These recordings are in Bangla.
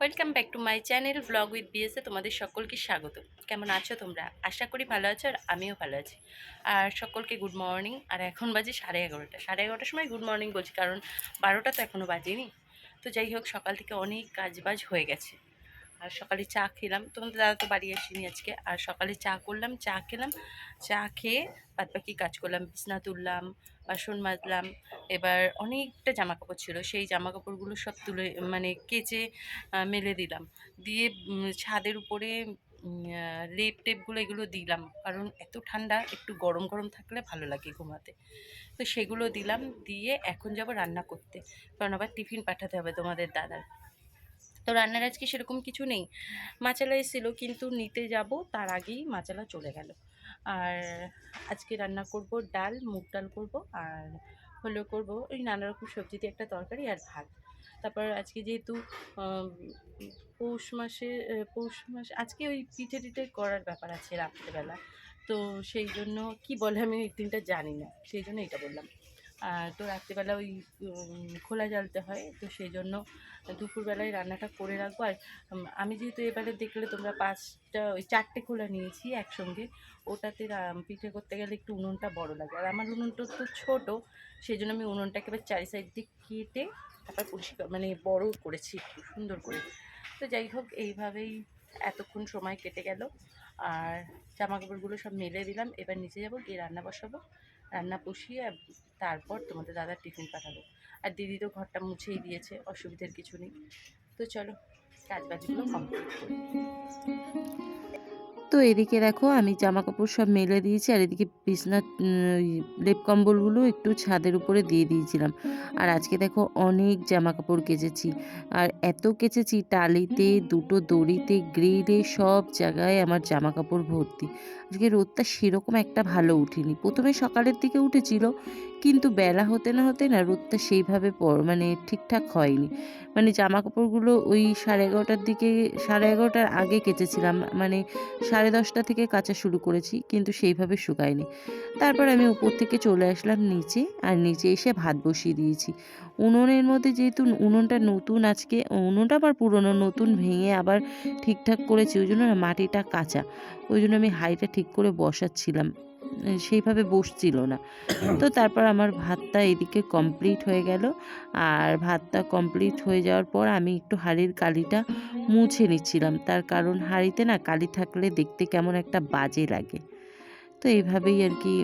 Welcome back to my channel vlog with BSA তোমাদের সকলকে স্বাগত। কেমন আছো তোমরা? আশা করি ভালো আছো আর আমিও ভালো আছি। আর সকলকে গুড মর্নিং আর এখন বাজে সাড়ে এগারোটা। সাড়ে এগারোটার সময় গুড মর্নিং বলছি, কারণ বারোটা তো এখনও বাজেনি। তো যাই হোক, সকাল থেকে অনেক কাজবাজ হয়ে গেছে। আর সকালে চা খেলাম। তোমাদের দাদা তো বাড়ি আসিনি আজকে। আর সকালে চা করলাম, চা খেলাম। চা খেয়ে বাদ বাকি কাজ করলাম। বিছনা তুললাম, বাসন মাজলাম। এবার অনেকটা জামা কাপড় ছিল। সেই জামা কাপড়গুলো সব তুলে মানে কেচে মেলে দিলাম। দিয়ে ছাদের উপরে লেপ টেপগুলো এগুলো দিলাম। কারণ এত ঠান্ডা, একটু গরম গরম থাকলে ভালো লাগে ঘুমাতে। তো সেগুলো দিলাম। দিয়ে এখন যাব রান্না করতে। কারণ আবার টিফিন পাঠাতে হবে তোমাদের দাদার। তো রান্নার আজকে সেরকম কিছু নেই। মাচালা এসেছিল কিন্তু নিতে যাব, তার আগেই মাচালা চলে গেল। আর আজকে রান্না করব ডাল, মুগ ডাল করব, আর হলেও করব ওই নানা রকম সবজি দিয়ে একটা তরকারি আর ভাত। তারপর আজকে যেহেতু পৌষ মাসে পৌষ মাস, আজকে ওই পিঠে টিঠে করার ব্যাপার আছে রাত্রেবেলা। তো সেই জন্য, কি বলে আমি এই দিনটা জানি না, সেই জন্য এটা বললাম। তো রাত্রিবেলা ওই খোলা জ্বালতে হয়, তো সেই জন্য দুপুরবেলায় রান্নাটা করে রাখব। আর আমি যেহেতু এবারে দেখলে তোমরা পাঁচটা, ওই চারটে খোলা নিয়েছি একসঙ্গে, ওটাতে পিঠে করতে গেলে একটু উনুনটা বড় লাগে। আর আমার উনুনটা তো ছোটো সেই জন্য আমি উনুনটাকে এবার চারি সাইড দিয়ে কেটে তারপর পরিষ্কার মানে বড় করেছি একটু, সুন্দর করে। তো যাই হোক, এইভাবেই এতক্ষণ সময় কেটে গেল। আর জামা কাপড়গুলো সব মেলে দিলাম, এবার নিচে যাব, গিয়ে রান্না বসাবো। রান্না বসিয়ে তারপর তোমাদের দাদার টিফিন পাঠাবো আর দিদি তো ঘরটা মুছেই দিয়েছে, অসুবিধার কিছু নেই। তো চলো কাজ বাজগুলো কমপ্লিট করি। তো এদিকে দেখো আমি জামা কাপড় সব মেলে দিয়েছি আর এদিকে বিছনা লেপ কম্বলগুলো একটু ছাদের উপরে দিয়ে দিয়েছিলাম। আর আজকে দেখো অনেক জামা কাপড় কেচেছি। আর এত কেচেছি টালিতে, দুটো দড়িতে, গ্রিলে, সব জায়গায় আমার জামা কাপড় ভর্তি। আজকে রোদটা সেরকম একটা ভালো উঠেনি। প্রথমে সকালের দিকে উঠেছিল কিন্তু বেলা হতে না হতে না রোদটা সেইভাবে মানে ঠিকঠাক হয়নি। মানে জামা কাপড়গুলো ওই সাড়ে এগারোটার দিকে, সাড়ে এগারোটার আগে কেচেছিলাম মানে সাড়ে দশটা থেকে কাচা শুরু করেছি, কিন্তু সেইভাবে শুকায়নি। তারপর আমি উপর থেকে চলে আসলাম নিচে, আর নিচে এসে ভাত বসিয়ে দিয়েছি। উনুনের মধ্যে যেহেতু উনুনটা নতুন আজকে, উনুনটা আবার পুরনো, নতুন ভেঙে আবার ঠিকঠাক করেছি, ওই জন্য মাটিটা কাঁচা। ওই জন্য আমি হাঁড়িটা ঠিক করে বসাচ্ছিলাম। সেইভাবে বসছিল না। তো তারপর আমার ভাতটা এদিকে কমপ্লিট হয়ে গেল। আর ভাতটা কমপ্লিট হয়ে যাওয়ার পর আমি একটু হাঁড়ির কালিটা মুছে নিচ্ছিলাম। তার কারণ হাঁড়িতে না কালি থাকলে দেখতে কেমন একটা বাজে লাগে। তো এইভাবেই আর কি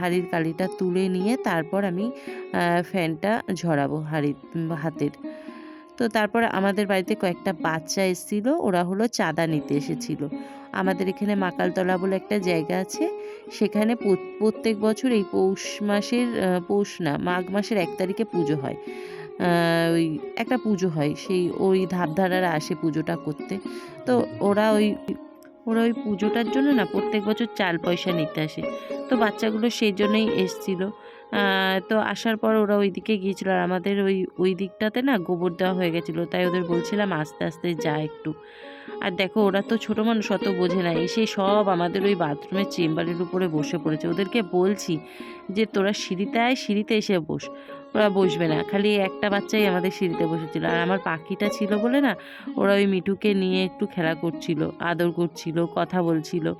হাঁড়ির কালিটা তুলে নিয়ে তারপর আমি ফ্যানটা ঝরাবো হাঁড়ির হাতের। তো তারপর আমাদের বাড়িতে কয়েকটা বাচ্চা এসেছিল, ওরা হলো চাঁদা নিতে এসেছিল। আমাদের এখানে মাকালতলা বলে একটা জায়গা আছে। সেখানে প্রত্যেক বছর এই পৌষ মাসের পৌষ না, মাঘ মাসের এক তারিখে পুজো হয়। ওই একটা পুজো হয়, সেই ওই ধাপধারারা আসে পুজোটা করতে। তো ওরা ওই ওরা ওই পুজোটার জন্য না প্রত্যেক বছর চাল পয়সা নিতে আসে। তো বাচ্চাগুলো সেই জন্যই এসছিল। তো আসার পর ওরা ওই দিকে গিয়েছিল। আর আমাদের ওই ওই দিকটাতে না গোবর দেওয়া হয়ে গেছিল। তাই ওদের বলছিলাম আস্তে আস্তে যা একটু। আর দেখো, ওরা তো ছোটো মানুষ, অত বোঝে না। এসে সব আমাদের ওই বাথরুমের চেম্বারের উপরে বসে পড়েছে। ওদেরকে বলছি যে, তোরা সিঁড়িতে আয় সিঁড়িতে এসে বস। ওরা বসবে না। খালি একটা বাচ্চাই আমাদের সিঁড়িতে বসেছিল। আর আমার পাখিটা ছিল বলে না, ওরা ওই মিঠুকে নিয়ে একটু খেলা করছিল, আদর করছিল, কথা বলছিল।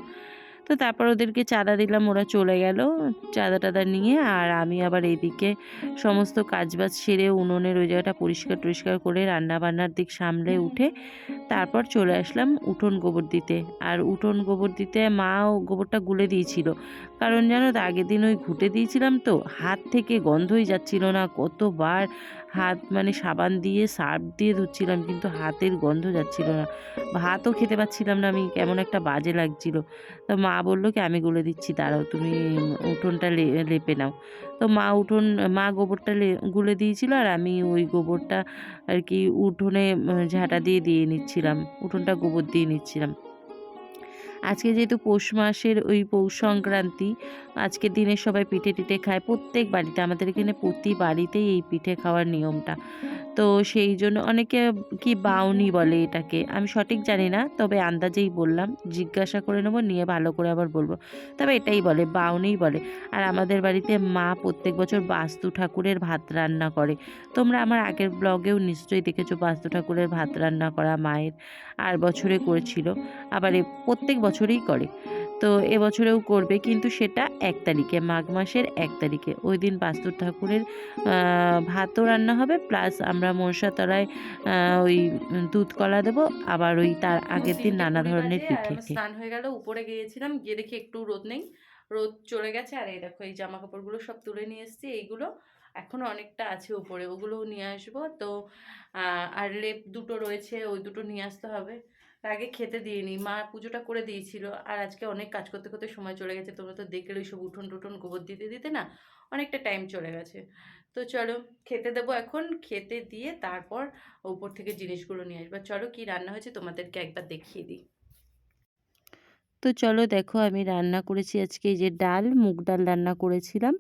তো তারপর ওদেরকে চাঁদা দিলাম, ওরা চলে গেল। চাঁদা টাদা নিয়ে আর আমি আবার এদিকে সমস্ত কাজবাজ সেরে উনুনের ওই জায়গাটা পরিষ্কার টরিষ্কার করে রান্না বান্নার দিক সামলে উঠে তারপর চলে আসলাম উঠোন গোবর দিতে। আর উঠোন গোবর দিতে মাও গোবরটা গুলে দিয়েছিল। কারণ জানো তো, আগের দিন ওই ঘুটে দিয়েছিলাম তো, হাত থেকে গন্ধই যাচ্ছিল না, কতবার হাত মানে সাবান দিয়ে সার্ফ দিয়ে ধুচ্ছিলাম, কিন্তু হাতের গন্ধ যাচ্ছিল না। ভাতও খেতে পাচ্ছিলাম না আমি, কেমন একটা বাজে লাগছিল। তো মা বলল কি, আমি গুলে দিচ্ছি, দাঁড়াও, তুমি উঠোনটা লেপে নাও। তো মা উঠোন, মা গোবরটা গুলে দিয়েছিল আর আমি ওই গোবরটা আর কি উঠোনে ঝাঁটা দিয়ে দিয়ে নিচ্ছিলাম, উঠোনটা গোবর দিয়ে নিচ্ছিলাম। আজকে যেহেতু পৌষ মাসের ওই পৌষ সংক্রান্তি, আজকের দিনে সবাই পিঠে টিঠে খায়। প্রত্যেক বাড়িতে, আমাদের এখানে প্রতি বাড়িতেই এই পিঠে খাওয়ার নিয়মটা। তো সেই জন্য অনেকে কি বাউনি বলে এটাকে, আমি সঠিক জানি না, তবে আন্দাজেই বললাম, জিজ্ঞাসা করে নেব, নিয়ে ভালো করে আবার বলব। তবে এটাই বলে, বাউনিই বলে। আর আমাদের বাড়িতে মা প্রত্যেক বছর বাস্তু ঠাকুরের ভাত রান্না করে। তোমরা আমার আগের ব্লগেও নিশ্চয়ই দেখেছ, বাস্তু ঠাকুরের ভাত রান্না করা মায়ের আর বছরে করেছিল। আবার প্রত্যেক বছরেই করে। তো এবছরেও করবে কিন্তু সেটা এক তারিখে মাঘ মাসের এক তারিখে। ওই দিন বাস্তু ঠাকুরের ভাতও রান্না হবে প্লাস আমরা মনসাতলায় ওই দুধ কলা দেবো আবার ওই তার আগের দিন নানা ধরনের পিঠে। স্নান হয়ে গেল উপরে গিয়েছিলাম গিয়ে দেখি একটু রোদ নেই। রোদ চলে গেছে আর এই দেখো এই জামা কাপড়গুলো সব তুলে নিয়ে এসেছি এইগুলো এখনও অনেকটা আছে উপরে ওগুলোও নিয়ে আসব। তো আর লেপ দুটো রয়েছে ওই দুটো নিয়ে আসতে হবে। আগে খেতে দিইনি, মা পুজোটা করে দিয়েছিল। আর আজকে অনেক কাজ করতে করতে সময় চলে গেছে, তোমরা তো দেখলে ওই সব উঠোন টুঠোন, গোবর দিতে দিতে না অনেকটা টাইম চলে গেছে। তো চলো, খেতে দেবো এখন, খেতে দিয়ে তারপর উপর থেকে জিনিসগুলো নিয়ে আসব। চলো কি রান্না হয়েছে তোমাদেরকে একবার দেখিয়ে দিই। তো চলো দেখো, আমি রান্না করেছি আজকে এই যে ডাল, মুগ ডাল রান্না করেছিলাম।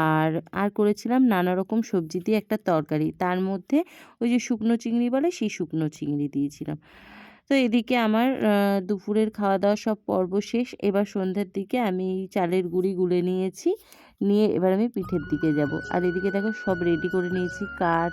আর আর করেছিলাম নানা রকম সবজি দিয়ে একটা তরকারি। তার মধ্যে ওই যে শুকনো চিংড়ি বলে, সেই শুকনো চিংড়ি দিয়েছিলাম। তো এদিকে আমার দুপুরের খাওয়া দাওয়া সব পর্ব শেষ। এবার সন্ধ্যের দিকে আমি চালের গুঁড়ি গুলে নিয়েছি, নিয়ে এবার আমি পিঠের দিকে যাব। আর এদিকে দেখো সব রেডি করে নিয়েছি, কাঠ,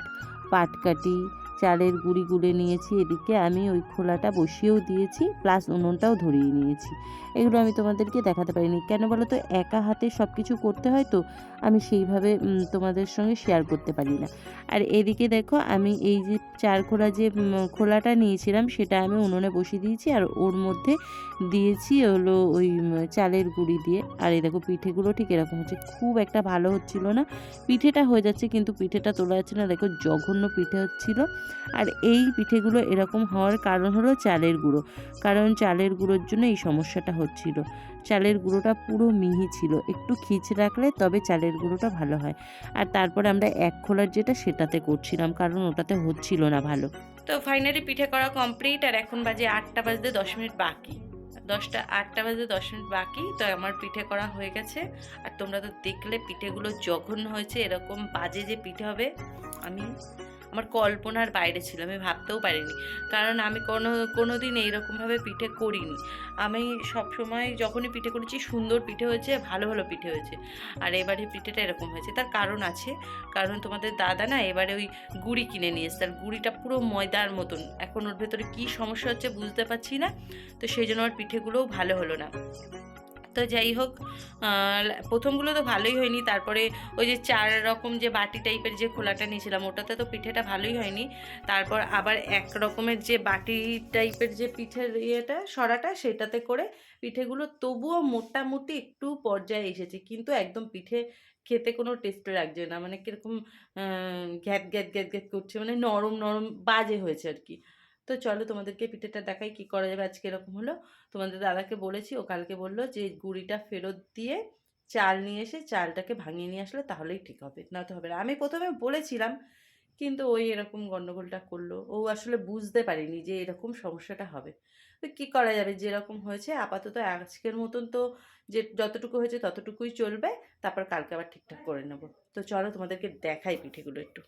পাটকাঠি চালের গুঁড়ি গুলে নিয়েছি এদিকে আমি ওই খোলাটা বসিয়েও দিয়েছি প্লাস উনুনটাও ধরিয়ে নিয়েছি। এগুলো আমি তোমাদেরকে দেখাতে পারিনি। কেন বলো তো একা হাতে সব কিছু করতে হয় তো, আমি সেইভাবে তোমাদের সঙ্গে শেয়ার করতে পারি না। আর এদিকে দেখো, আমি এই যে চার খোলা যে খোলাটা নিয়েছিলাম, সেটা আমি উনুনে বসিয়ে দিয়েছি, আর ওর মধ্যে দিয়েছি হলো ওই চালের গুঁড়ি দিয়ে। আর এই দেখো, পিঠেগুলো ঠিক এরকম হচ্ছে। খুব একটা ভালো হচ্ছিল না। পিঠেটা হয়ে যাচ্ছে, কিন্তু পিঠেটা তোলা যাচ্ছে না। দেখো, জঘন্য পিঠে হচ্ছিল। আর এই পিঠেগুলো এরকম হওয়ার কারণ হলো চালের গুঁড়ো। কারণ চালের গুঁড়োর জন্য এই সমস্যাটা হচ্ছিল। চালের গুঁড়োটা পুরো মিহি ছিল। একটু খিচ রাখলে তবে চালের গুঁড়োটা ভালো হয়। আর তারপরে আমরা এক খোলার যেটা সেটাতে করছিলাম, কারণ ওটাতে হচ্ছিল না ভালো। তো ফাইনালি পিঠে করা কমপ্লিট আর এখন বাজে আটটা বাজতে দশ মিনিট বাকি। দশটা, আটটা বাজে দশ মিনিট বাকি। তো আমার পিঠে করা হয়ে গেছে। আর তোমরা তো দেখলে পিঠেগুলো জঘন্য হয়েছে। এরকম বাজে যে পিঠে হবে, আমি আমার কল্পনার বাইরে ছিল, আমি ভাবতেও পারিনি। কারণ আমি কোনো কোনো দিন এইরকমভাবে পিঠে করিনি। আমি সবসময় যখনই পিঠে করেছি, সুন্দর পিঠে হয়েছে, ভালো ভালো পিঠে হয়েছে। আর এবারে পিঠেটা এরকম হয়েছে। তার কারণ আছে, কারণ তোমাদের দাদা না এবারে ওই গুড়ি কিনে নিয়ে এসছে। আর গুড়িটা পুরো ময়দার মতন। এখন ওর ভেতরে কী সমস্যা হচ্ছে বুঝতে পারছি না। তো সেই জন্য আমার পিঠেগুলোও ভালো হলো না। তো যাই হোক প্রথমগুলো তো ভালোই হয়নি, তারপরে ওই যে চার রকম যে বাটি টাইপের যে খোলাটা নিয়েছিলাম, ওটাতে তো পিঠেটা ভালোই হয়নি। তারপর আবার এক রকমের যে বাটি টাইপের যে পিঠের ইয়েটা, সরাটা, সেটাতে করে পিঠেগুলো তবুও মোটামুটি একটু পর্যায়ে এসেছে, কিন্তু একদম পিঠে খেতে কোনো টেস্ট লাগছে না মানে কীরকম গ্যাত গ্যাত গ্যাত গ্যাত করছে মানে নরম নরম বাজে হয়েছে আর কি। তো চলো তোমাদেরকে পিঠেটা দেখাই কি করা যাবে, আজকে এরকম হলো। তোমাদের দাদাকে বলেছি, ও কালকে বলল যে গুড়িটা ফেরত দিয়ে চাল নিয়ে এসে চালটাকে ভাঙিয়ে নিয়ে আসলে তাহলেই ঠিক হবে, না তো হবে না। আমি প্রথমে বলেছিলাম, কিন্তু ওই এরকম গণ্ডগোলটা করল। ও আসলে বুঝতে পারিনি যে এরকম সমস্যাটা হবে। তো কী করা যাবে? যেরকম হয়েছে, আপাতত আজকের মতন তো যে যতটুকু হয়েছে ততটুকুই চলবে, তারপর কালকে আবার ঠিকঠাক করে নেব। তো চলো তোমাদেরকে দেখাই পিঠেগুলো একটু।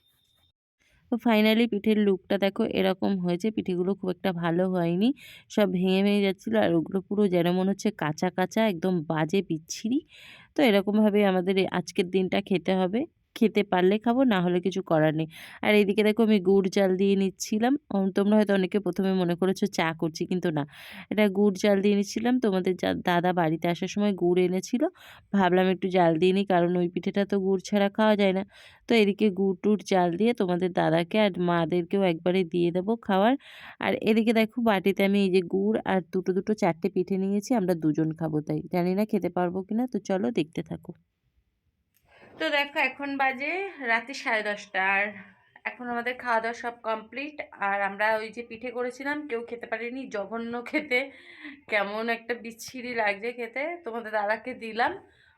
তো ফাইনালি পিঠের লুকটা দেখো এরকম হয়েছে। পিঠেগুলো খুব একটা ভালো হয়নি। সব ভেঙে ভেঙে যাচ্ছিল আর ওগুলো পুরো যেন মনে হচ্ছে কাঁচা কাঁচা, একদম বাজে বিচ্ছিরি। তো এরকমভাবে আমাদের আজকের দিনটা খেতে হবে। খেতে পারলে খাব, না হলে কিছু করার নেই। আর এইদিকে দেখো আমি গুড় চাল দিয়ে নিচ্ছিলাম। তোমরা হয়তো অনেকে প্রথমে মনে করেছ চা করছি, কিন্তু না। এটা গুড় চাল দিয়ে নিচ্ছিলাম। তোমাদের দাদা বাড়িতে আসার সময় গুড় এনেছিল। ভাবলাম একটু জাল দিয়ে নিই, কারণ ওই পিঠেটা তো গুড় ছাড়া খাওয়া যায় না। তো এদিকে গুড় টুড় চাল দিয়ে তোমাদের দাদাকে আর মাদেরকেও একবারে দিয়ে দেবো খাওয়ার। আর এদিকে দেখো বাটিতে আমি এই যে গুড় আর দুটো দুটো চারটে পিঠে নিয়েছি, আমরা দুজন খাব তাই। জানি না খেতে পারব কিনা, তো চলো দেখতে থাকো। তো দেখো এখন বাজে রাতে সাড়ে দশটা। আর এখন আমাদের খাওয়া দাওয়া সব কমপ্লিট আর আমরা ওই যে পিঠে করেছিলাম কেউ খেতে পারিনি। জঘন্য খেতে। কেমন একটা বিচ্ছিরি লাগছে খেতে। তোমাদের দাদাকে দিলাম।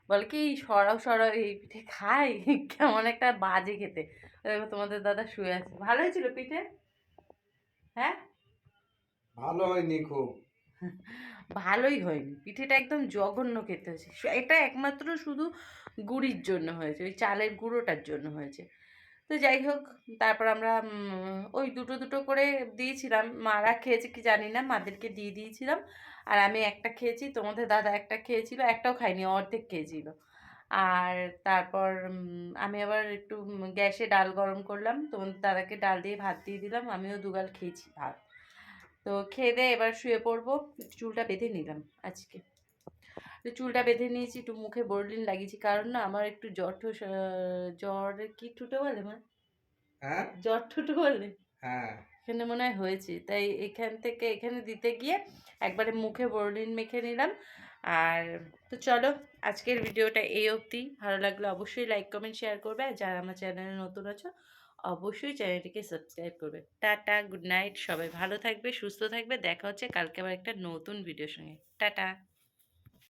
বলে কি সরাও সরাও এই পিঠে খাই। কেমন একটা বাজে খেতে। দেখো তোমাদের দাদা শুয়ে আছে। ভালো হয়েছিল পিঠে? হ্যাঁ? ভালো হয়নি খুব। ভালোই হয়নি। পিঠেটা একদম জঘন্য খেতে হয়েছে। এটা একমাত্র শুধু গুড়ির জন্য হয়েছে, ওই চালের গুঁড়োটার জন্য হয়েছে। তো যাই হোক, তারপর আমরা ওই দুটো দুটো করে দিয়েছিলাম। মারা খেয়েছে কি জানি না, মাদেরকে দিয়ে দিয়েছিলাম। আর আমি একটা খেয়েছি, তোমাদের দাদা একটা খেয়েছিল, একটাও খাইনি অর্ধেক খেয়েছিল। আর তারপর আমি আবার একটু গ্যাসে ডাল গরম করলাম। তোমাদের দাদাকে ডাল দিয়ে ভাত দিয়ে দিলাম, আমিও দুগাল খেয়েছি ভাত। তো খেয়ে দিয়ে এবার শুয়ে পড়ব। চুলটা বেঁধে নিলাম আজকে। তো চুলটা বেঁধে নিয়েছি একটু মুখে বোরলিন লাগিয়েছি। কারণ না আমার একটু জ্বর জ্বর কি ঠুটো বলে মা? হ্যাঁ? জ্বর ঠুটো বলে? হ্যাঁ। এখানে মনে হয় হয়েছে। তাই এখান থেকে এখানে দিতে গিয়ে একবারে মুখে বোরলিন মেখে নিলাম। আর তো চলো আজকের ভিডিওটা এই অবধি। ভালো লাগলে অবশ্যই লাইক কমেন্ট শেয়ার করবে। আর যারা আমার চ্যানেলে নতুন আছো অবশ্যই চ্যানেলটিকে সাবস্ক্রাইব করবে। টাটা, গুড নাইট, সবাই ভালো থাকবে, সুস্থ থাকবে, দেখা হচ্ছে কালকে আবার একটা নতুন ভিডিওর সঙ্গে। টাটা।